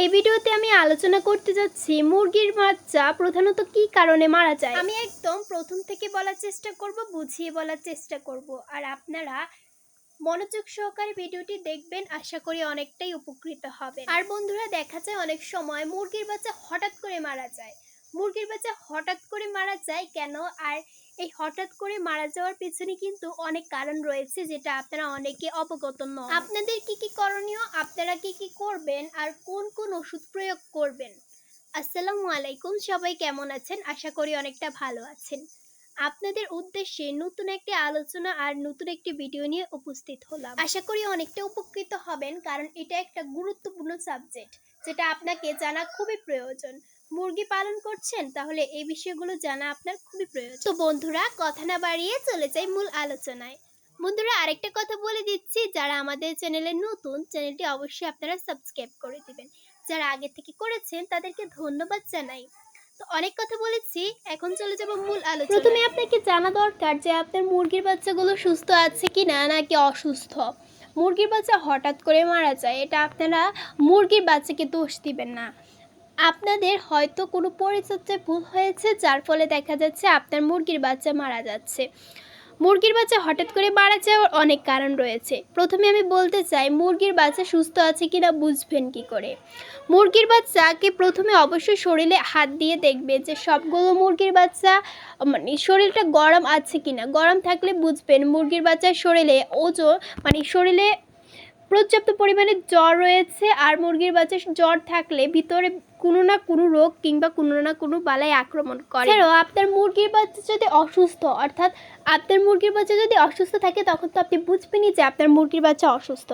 এই ভিডিওতে আমি আলোচনা করতে যাচ্ছি মুরগির বাচ্চা প্রধানত কি কারণে মারা যায়? আমি একদম প্রথম থেকে বলার চেষ্টা করব, বুঝিয়ে বলার চেষ্টা করব। আর আপনারা মনোযোগ সহকারে ভিডিওটি দেখবেন, আশা করি অনেকটাই উপকৃত হবে আর বন্ধুরা, দেখা যায় অনেক সময় মুরগির বাচ্চা হঠাৎ করে মারা যায়। মুরগির বাচ্চা হঠাৎ করে মারা যায় কেন? আর এই হঠাৎ করে মারা যাওয়ার পেছনে কিন্তু অনেক কারণ রয়েছে যেটা আপনারা অনেকে অবগত নন। আপনাদের কি কি করণীয়? আপনারা কি কি করবেন? আর কোন কোন ওষুধ প্রয়োগ করবেন? আসসালামু আলাইকুম, সবাই কেমন আছেন? আশা করি অনেকটা ভালো আছেন। আপনাদের উদ্দেশ্যে নতুন একটি আলোচনা আর নতুন একটি ভিডিও নিয়ে উপস্থিত হলাম। আশা করি অনেকটা উপকৃত হবেন, কারণ এটা একটা গুরুত্বপূর্ণ সাবজেক্ট, যেটা আপনাকে জানা খুবই প্রয়োজন। মুরগি পালন করছেন তাহলে এই বিষয়গুলো জানা আপনার খুবই প্রয়োজন। তো বন্ধুরা কথা না বাড়িয়ে চলে যাই মূল আলোচনায়। বন্ধুরা আরেকটা কথা বলে দিচ্ছি যারা আমাদের চ্যানেলে নতুন চ্যানেলটি অবশ্যই আপনারা সাবস্ক্রাইব করে দিবেন। যারা আগে থেকে করেছেন তাদেরকে ধন্যবাদ জানাই। তো অনেক কথা বলেছি এখন চলে যাব মূল আলোচনা প্রথমে আপনাকে জানা দরকার যে আপনার মুরগির বাচ্চাগুলো সুস্থ আছে কি না নাকি অসুস্থ? মুরগির বাচ্চা হঠাৎ করে মারা যায় এটা আপনারা মুরগির বাচ্চাকে দোষ দিবেন না। আপনাদের হয়তো কোনো পরিচর্যায় ভুল হয়েছে, যার ফলে দেখা যাচ্ছে আপনার মুরগির বাচ্চা মারা যাচ্ছে। মুরগির বাচ্চা হঠাৎ করে মারা যাওয়ার অনেক কারণ রয়েছে। প্রথমে আমি বলতে চাই, মুরগির বাচ্চা সুস্থ আছে কিনা বুঝবেন কি করে? মুরগির বাচ্চাকে প্রথমে অবশ্যই শরীরে হাত দিয়ে দেখবে যে সবগুলো মুরগির বাচ্চা মানে শরীরটা গরম আছে কিনা। গরম থাকলে বুঝবেন মুরগির বাচ্চার শরীরে ওজন মানে শরীরে পর্যাপ্ত পরিমাণে জ্বর রয়েছে আর মুরগির বাচ্চা জ্বর থাকলে ভিতরে কোনো না কোনো রোগ কিংবা কোনো না কোনো বালাই আক্রমণ করে। আপনার মুরগির বাচ্চা যদি অসুস্থ, অর্থাৎ আপনার মুরগির বাচ্চা যদি অসুস্থ থাকে, তখন তো আপনি বুঝবেনই যে আপনার মুরগির বাচ্চা অসুস্থ।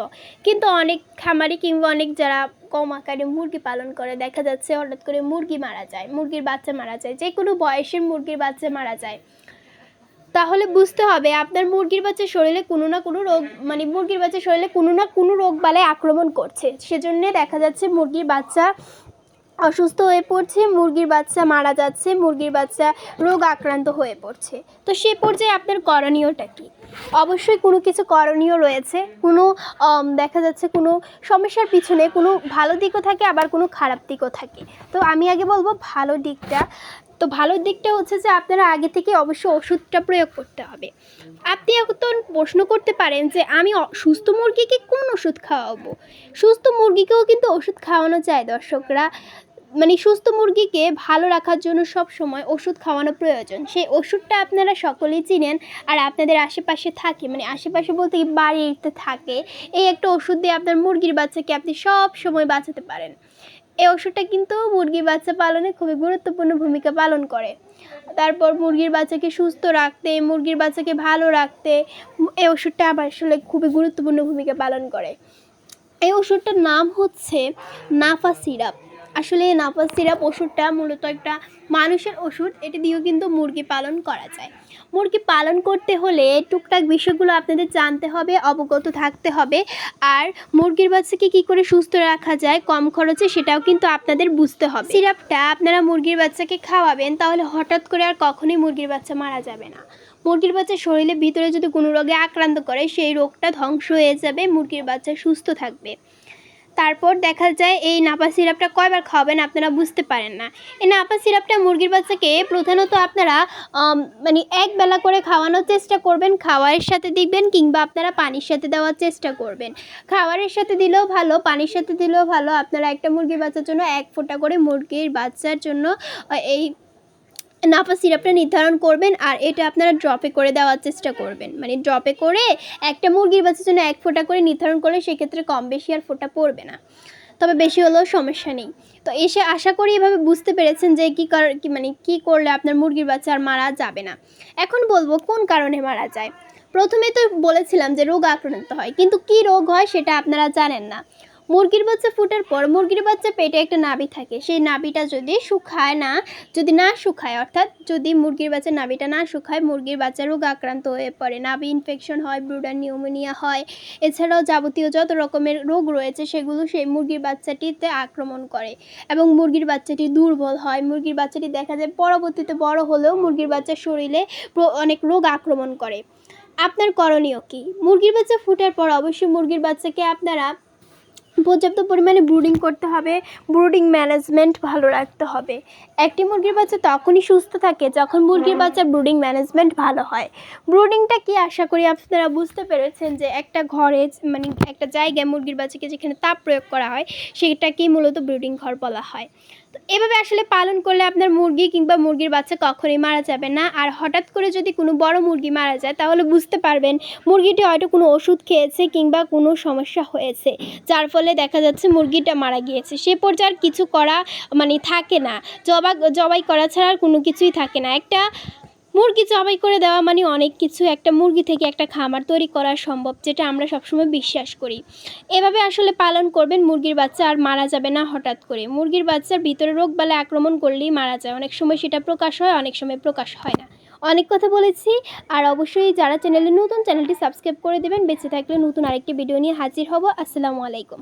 কিন্তু অনেক খামারি কিংবা অনেক যারা কম আকারে মুরগি পালন করে, দেখা যাচ্ছে হঠাৎ করে মুরগি মারা যায়, মুরগির বাচ্চা মারা যায় যে কোনো বয়সের মুরগির বাচ্চা মারা যায়। তাহলে বুঝতে হবে, আপনার মুরগির বাচ্চার শরীরে কোনো না কোনো রোগ মানে মুরগির বাচ্চার শরীরে কোনো না কোনো রোগ বালাই আক্রমণ করছে। সেজন্য দেখা যাচ্ছে মুরগির বাচ্চা অসুস্থ হয়ে পড়ছে, মুরগির বাচ্চা মারা যাচ্ছে, মুরগির বাচ্চা রোগ আক্রান্ত হয়ে পড়ছে। তো সেই পর্যায়ে আপনার করণীয়টা কী? অবশ্যই কোনো কিছু করণীয় রয়েছে, কোনো দেখা যাচ্ছে কোনো সমস্যার পিছনে কোনো ভালো দিকও থাকে, আবার কোনো খারাপ দিকও থাকে। তো আমি আগে বলব, ভালো দিকটা তো ভালো দিকটা হচ্ছে যে আপনারা আগে থেকে অবশ্যই ওষুধটা প্রয়োগ করতে হবে। আপনি এখন প্রশ্ন করতে পারেন যে আমি সুস্থ মুরগিকে কোন ওষুধ খাওয়াবো? সুস্থ মুরগিকেও কিন্তু ওষুধ খাওয়ানো যায় দর্শকরা। মানে সুস্থ মুরগিকে ভালো রাখার জন্য সব সময় ওষুধ খাওয়ানো প্রয়োজন। সেই ওষুধটা আপনারা সকলেই চিনেন আর আপনাদের আশেপাশে থাকে। মানে আশেপাশে বলতে কি বাড়িতে থাকে। এই একটা ওষুধ দিয়ে আপনার মুরগির বাচ্চাকে আপনি সব সময় বাঁচাতে পারেন। এই ওষুধটা কিন্তু মুরগির বাচ্চা পালনে খুবই গুরুত্বপূর্ণ ভূমিকা পালন করে। তারপর মুরগির বাচ্চাকে সুস্থ রাখতে, মুরগির বাচ্চাকে ভালো রাখতে এই ওষুধটা আবার আসলে খুবই গুরুত্বপূর্ণ ভূমিকা পালন করে। এই ওষুধটার নাম হচ্ছে নাফা সিরাপ। আসলে নাফা সিরাপ ওষুধটা মূলত একটা মানুষের ওষুধ। এটি দিয়েও কিন্তু মুরগি পালন করা যায়। মুরগি পালন করতে হলে টুকটাক বিষয়গুলো আপনাদের জানতে হবে, অবগত থাকতে হবে। আর মুরগির বাচ্চাকে কী করে সুস্থ রাখা যায়, কম খরচে সেটাও কিন্তু আপনাদের বুঝতে হবে। সিরাপটা আপনারা মুরগির বাচ্চাকে খাওয়াবেন, তাহলে হঠাৎ করে আর কখনোই মুরগির বাচ্চা মারা যাবে না। মুরগির বাচ্চা শরীরের ভিতরে যদি কোনো রোগে আক্রান্ত করে, সেই রোগটা ধ্বংস হয়ে যাবে, মুরগির বাচ্চা সুস্থ থাকবে। তারপর দেখা যায় এই নাপা সিরাপটা কয়বার খাওয়াবেন আপনারা বুঝতে পারেন না। এই নাপা সিরাপটা মুরগির বাচ্চাকে প্রধানত আপনারা মানে এক বেলা করে খাওয়ানোর চেষ্টা করবেন, খাওয়ারের সাথে দিবেন কিংবা আপনারা পানির সাথে দেওয়ার চেষ্টা করবেন। খাবারের সাথে দিলেও ভালো, পানির সাথে দিলেও ভালো। আপনারা একটা মুরগির বাচ্চার জন্য এক ফোঁটা করে মুরগির বাচ্চার জন্য এই নাপা সিরাপটা নির্ধারণ করবেন আর এটা আপনারা ড্রপে করে দেওয়ার চেষ্টা করবেন। মানে ড্রপে করে একটা মুরগির বাচ্চার জন্য এক ফোঁটা করে নির্ধারণ করলে সেক্ষেত্রে কম বেশি আর ফোঁটা পড়বে না। তবে বেশি হলেও সমস্যা নেই। তো এসে আশা করি এভাবে বুঝতে পেরেছেন যে কী কর, কি মানে কী করলে আপনার মুরগির বাচ্চা আর মারা যাবে না। এখন বলব কোন কারণে মারা যায়। প্রথমে তো বলেছিলাম যে রোগ আক্রান্ত হয়, কিন্তু কী রোগ হয় সেটা আপনারা জানেন না। মুরগির বাচ্চা ফুটার পর মুরগির বাচ্চা পেটে একটা নাবি থাকে। সেই নাবিটা যদি শুকায় না, যদি না শুকায়, অর্থাৎ যদি মুরগির বাচ্চা নাবিটা না শুকায়, মুরগির বাচ্চা রোগ আক্রান্ত হয়ে পড়ে। নাবি ইনফেকশন হয় ব্রুডার নিউমোনিয়া হয়, এছাড়াও যাবতীয় যত রকমের রোগ রয়েছে, সেগুলো সেই মুরগির বাচ্চাটিতে আক্রমণ করে এবং মুরগির বাচ্চাটি দুর্বল হয়। মুরগির বাচ্চাটি দেখা যায় পরবর্তীতে বড় হলেও মুরগির বাচ্চার শরীরে অনেক রোগ আক্রমণ করে। আপনার করণীয় কি? মুরগির বাচ্চা ফুটার পর অবশ্যই মুরগির বাচ্চাকে আপনারা পর্যাপ্ত পরিমাণে ব্রুডিং করতে হবে ব্রুডিং ম্যানেজমেন্ট ভালো রাখতে হবে। একটি মুরগির বাচ্চা তখনই সুস্থ থাকে যখন মুরগির বাচ্চার ব্রুডিং ম্যানেজমেন্ট ভালো হয়। ব্রুডিংটা কি আশা করি আপনারা বুঝতে পেরেছেন যে একটা ঘরে মানে একটা জায়গায় মুরগির বাচ্চাকে যেখানে তাপ প্রয়োগ করা হয় সেটাকেই মূলত ব্রুডিং ঘর বলা হয়। এভাবে আসলে পালন করলে আপনার মুরগি কিংবা মুরগির বাচ্চা কখনোই মারা যাবে না। আর হঠাৎ করে যদি কোনো বড় মুরগি মারা যায়, তাহলে বুঝতে পারবেন মুরগিটি হয়তো কোনো ওষুধ খেয়েছে কিংবা কোনো সমস্যা হয়েছে। যার ফলে দেখা যাচ্ছে মুরগিটা মারা গিয়েছে। সে পর্যায়ে কিছু করা মানে থাকে না। জবা, জবাই করা ছাড়া আর কোনো কিছুই থাকে না। একটা মুরগি জবাই করে দেওয়া মানে অনেক কিছু, একটা মুরগি থেকে একটা খামার তৈরি করা সম্ভব, যেটা আমরা সবসময় বিশ্বাস করি। এভাবে আসলে পালন করবেন মুরগির বাচ্চা আর মারা যাবে না হঠাৎ করে। মুরগির বাচ্চার ভিতরে রোগ বালে আক্রমণ করলেই মারা যায়। অনেক সময় সেটা প্রকাশ হয়, অনেক সময় প্রকাশ হয় না। অনেক কথা বলেছি, আর অবশ্যই যারা চ্যানেলে নতুন, চ্যানেলটি সাবস্ক্রাইব করে দেবেন। বেঁচে থাকলে নতুন আরেকটি ভিডিও নিয়ে হাজির হব। আসসালামু আলাইকুম।